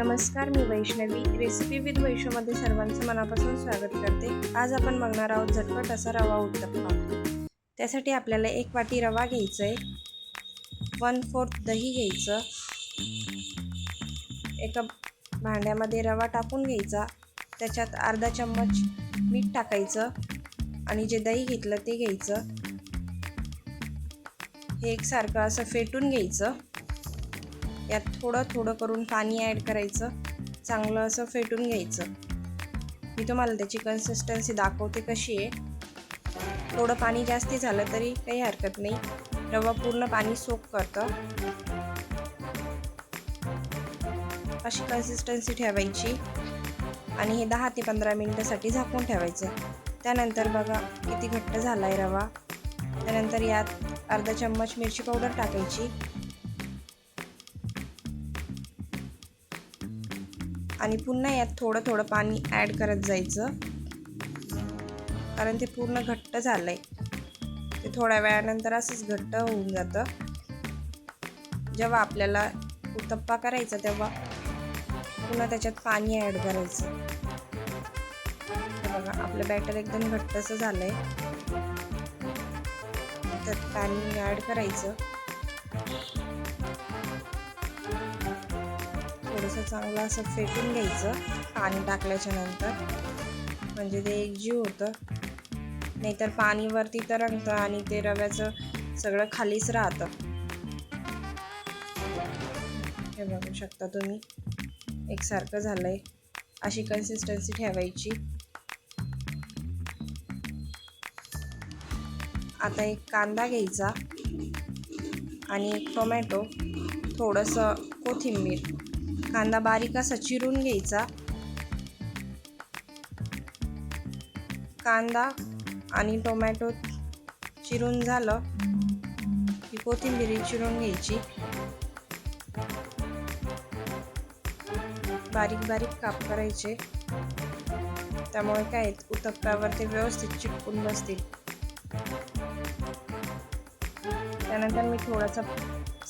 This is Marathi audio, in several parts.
नमस्कार मी वैष्णवी. रेसिपी विथ वैष्णवमध्ये सर्वांचं मनापासून स्वागत करते. आज आपण बघणार आहोत झटपट असा रवा उत्तप्पा. त्यासाठी आपल्याला एक वाटी रवा घ्यायचा आहे वन फोर्थ दही घ्यायचं. एका भांड्यामध्ये रवा टाकून घ्यायचा. त्याच्यात अर्धा चम्मच मीठ टाकायचं आणि जे दही घेतलं ते घ्यायचं. हे एकसारखं असं फेटून घ्यायचं. यात थोडं थोडं करून पाणी ॲड करायचं. चांगलं असं फेटून घ्यायचं. मी तुम्हाला त्याची कन्सिस्टन्सी दाखवते कशी आहे. थोडं पाणी जास्ती झालं तरी काही हरकत नाही. रवा पूर्ण पाणी सोक करतं. अशी कन्सिस्टन्सी ठेवायची. आणि हे दहा ते पंधरा मिनटासाठी झाकून ठेवायचं. त्यानंतर बघा किती घट्ट झाला आहे रवा. त्यानंतर यात अर्धा चम्मच मिरची पावडर टाकायची. आणि पुन्हा यात थोडं थोडं पाणी ॲड करत जायचं. कारण ते पूर्ण घट्ट झालं आहे ते थोड्या वेळानंतर असंच घट्ट होऊन जातं. जेव्हा आपल्याला उत्तप्पा करायचा तेव्हा पुन्हा त्याच्यात पाणी ॲड करायचं. बघा आपलं बॅटर एकदम घट्टसं झालं आहे त्यात पाणी ॲड करायचं. थोडंसं चांगलं असं फेटून घ्यायचं पाणी टाकल्याच्या नंतर. म्हणजे ते एकजीव होतं. नाहीतर पाणीवरती तर तरंगतं आणि ते रव्याचं सगळं खालीच राहतं. हे बघू शकता तुम्ही. एकसारखं झालं आहे अशी कन्सिस्टन्सी ठेवायची. आता एक कांदा घ्यायचा आणि एक टोमॅटो थोडंसं कोथिंबीर. कांदा बारीक असा चिरून घ्यायचा. कांदा आणि टोमॅटो चिरून झालं की कोथिंबीरी चिरून घ्यायची. बारीक बारीक काप करायचे. त्यामुळे काय उतप्प्यावर ते व्यवस्थित चिटकून बसतील. त्यानंतर मी थोडासा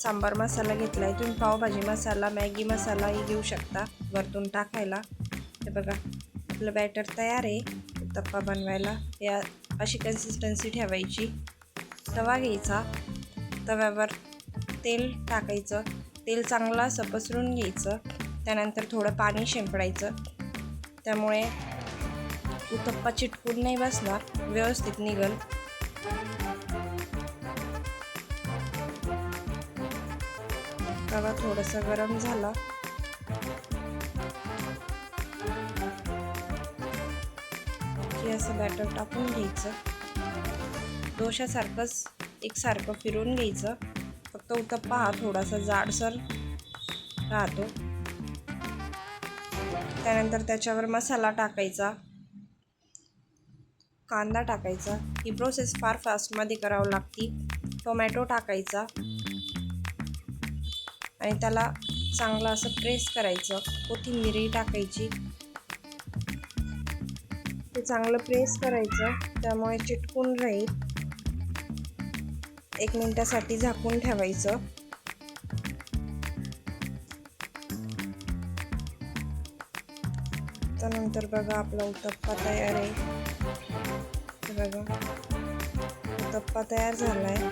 सांबार मसाला घेतला आहे. तुम्ही पावभाजी मसाला मॅगी मसालाही घेऊ शकता वरतून टाकायला. हे बघा आपलं बॅटर तयार आहे. उत्तप्पा बनवायला. या अशी कन्सिस्टन्सी ठेवायची. तवा घ्यायचा. तव्यावर तेल टाकायचं. तेल चांगलं असं पसरून घ्यायचं. त्यानंतर थोडं पाणी शिंपडायचं. त्यामुळे उत्तप्पा चिटकून नाही बसणार. व्यवस्थित निघल. रवा थोडासा गरम झाला. की असं बॅटर टाकून घ्यायचं. डोशासारखंच एकसारखं फिरून घ्यायचं. फक्त उत्तप्पा हा थोडासा जाडसर राहतो. त्यानंतर त्याच्यावर मसाला टाकायचा. कांदा टाकायचा. ही प्रोसेस फार फास्टमध्ये करावं लागती. टोमॅटो टाकायचा. आणि त्याला चांगलं असं प्रेस करायचं. कोथिंबीरही टाकायची. ते चांगलं प्रेस करायचं. त्यामुळे चिटकून राहील. एक मिनटासाठी झाकून ठेवायचं. त्यानंतर बघा आपला उत्तप्पा तयार आहे. बघा. उत्तप्पा तयार झाला आहे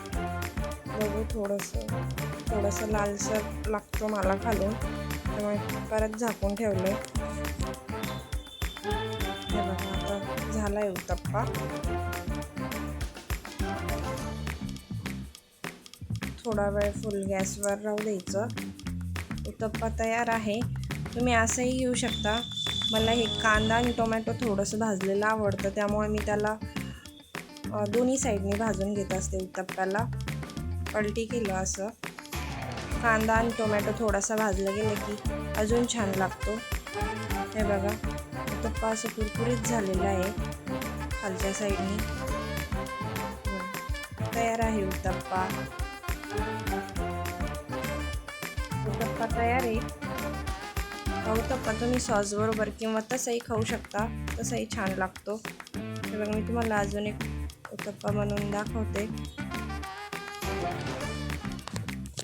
बघू थोडंसं. थोडंसं लालसर लागतो मला खालून. त्यामुळे परत झाकून ठेवलं हे बघा आता झाला आहे उत्तप्पा. थोडा वेळ फुल गॅसवर राहू द्यायचं. उत्तप्पा तयार आहे. तुम्ही असंही घेऊ शकता. मला हे कांदा आणि टोमॅटो थोडंसं भाजलेलं आवडतं त्यामुळे मी त्याला दोन्ही साईडने भाजून घेत असते उत्तप्प्याला पलटी केलं असं. कांदा आणि टोमॅटो थोडासा भाजला गेलं की अजून छान लागतो. हे बघा उत्तप्पा असं कुरकुरीत झालेला आहे खालच्या साईडनी. तयार आहे हो उत्तप्पा उत्तप्पा हो तयार आहे. उत्तप्पा तुम्ही सॉसबरोबर किंवा तसंही खाऊ शकता तसंही छान लागतो. हे बघा मी तुम्हाला अजून एक उत्तप्पा बनवून दाखवते.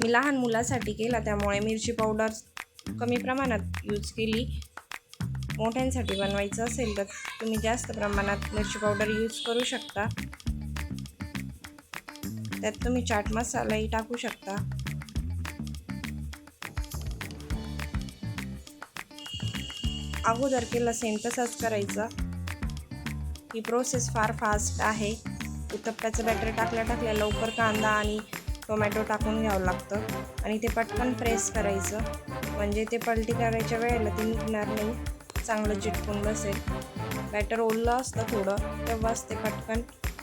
मी लहान मुलासाठी केला त्यामुळे मिरची पावडर कमी प्रमाणात यूज केली. मोठ्यांसाठी बनवायचं असेल तर तुम्ही जास्त प्रमाणात मिरची पावडर यूज करू शकता. त्यात तुम्ही चाट मसालाही टाकू शकता. अगोदर केला सेम तसाच करायचा. ही प्रोसेस फार फास्ट आहे. उत्तप्प्याचं बॅटर टाकल्या टाकल्या लवकर कांदा आणि टोमॅटो टाकून घ्यावं लागतं आणि ते पटकन प्रेस करायचं. म्हणजे ते पलटी करायच्या वेळेला ते निघणार नाही. चांगलं चिटकून बसेल. बॅटर ओललं असतं थोडं तेव्हाच ते पटकन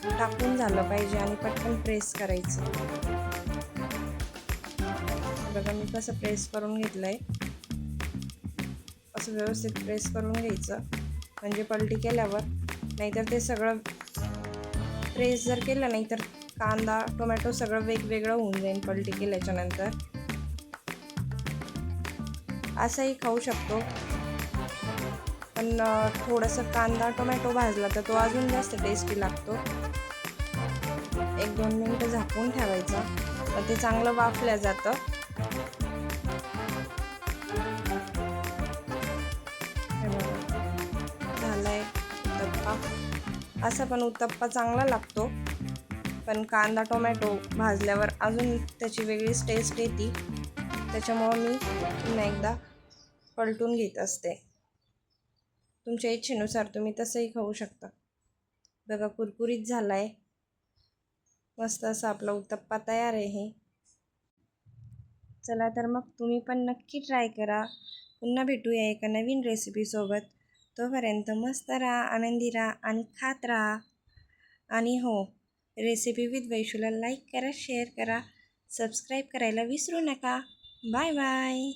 टाकून झालं पाहिजे आणि पटकन प्रेस करायचं. बघा मी कसं प्रेस करून घेतलं आहे असं व्यवस्थित प्रेस करून घ्यायचं. म्हणजे पलटी केल्यावर नाहीतर ते सगळं प्रेस जर केलं नाही तर कांदा टोमॅटो सगळं वेगवेगळं होऊन जाईल पलटी केल्याच्यानंतर असंही खाऊ शकतो. पण थोडंसं कांदा टोमॅटो भाजला तर तो अजून जास्त टेस्टी लागतो. एक दोन मिनटं झाकून ठेवायचा. मग ते चांगलं वाफल्या जातं. झालाय उत्तप्पा. असा पण उत्तप्पा चांगला लागतो. पण कांदा टोमॅटो भाजल्यावर अजून त्याची वेगळीच टेस्ट येते. त्याच्यामुळं मी पुन्हा एकदा पलटून घेत असते. तुमच्या इच्छेनुसार तुम्ही तसंही खाऊ शकता. बघा कुरकुरीत झाला आहे मस्त असा आपला उत्तप्पा तयार आहे चला तर मग तुम्ही पण नक्की ट्राय करा. पुन्हा भेटूया एका नवीन रेसिपीसोबत तोपर्यंत मस्त राहा आनंदी राहा आणि खात राहा. आणि हो रेसिपी विथ वैशूला लाईक करा शेअर करा सबस्क्राईब करायला विसरू नका. Bye bye.